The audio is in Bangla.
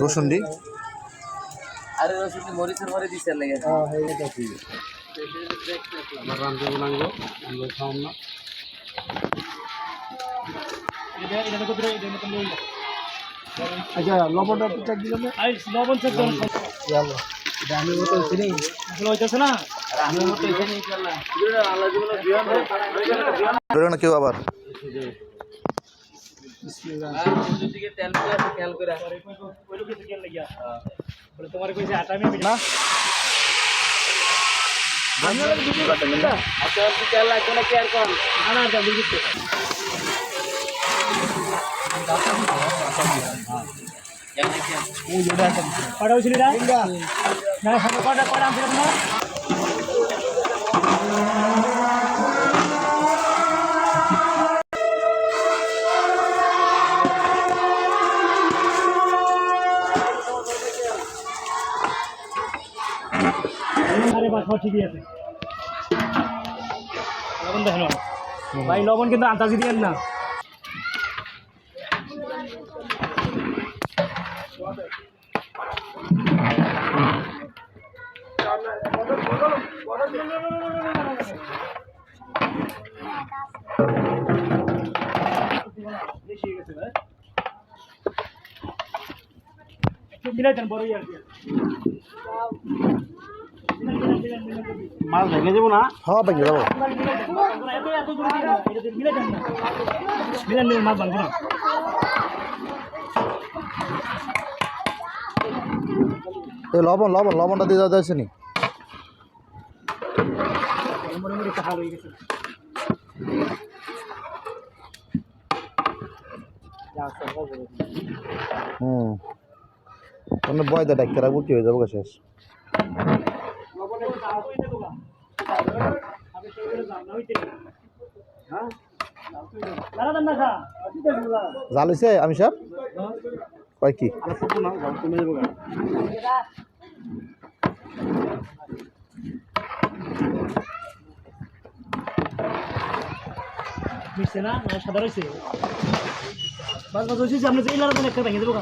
রসুন দি আরে রসুন কি মরিচের মরে দিছে লাগে এটা এটা কত রে এটা মতন লই আচ্ছা লবণটা একটু চেক না লবণ চেক করুন আমি চিনি হইতাছে না আমি মতো এখানে ইনশাআল্লাহ বেরো না কেউ আবার দিকে তেল দিয়ে আছে খেয়াল করে ওই লোকে থেকে লাগিয়া ঠিকই আছে। লবণ দেখেন ভাই, লবণ কিন্তু আন্দাজি দিয়েন না। বেশি গেছে ভাই একটু মিলাই দেন বড় ইয়ার মাছ ভেঙে যাব না? হ্যাঁ যাব মাছ ভাঙবো না। এই লবণ লবণ লবণটা দিয়ে দেওয়া যাচ্ছে নি। হুম। অন্য বয়দা ডাক্কে রাখব কি হয়ে যাব শেষ। জাল হয়েছে আমি সাহেব কয় কি। মিশছে না? না সাদা রয়েছে। বাস বাস যে ইলার একটা ভেঙে দেবো।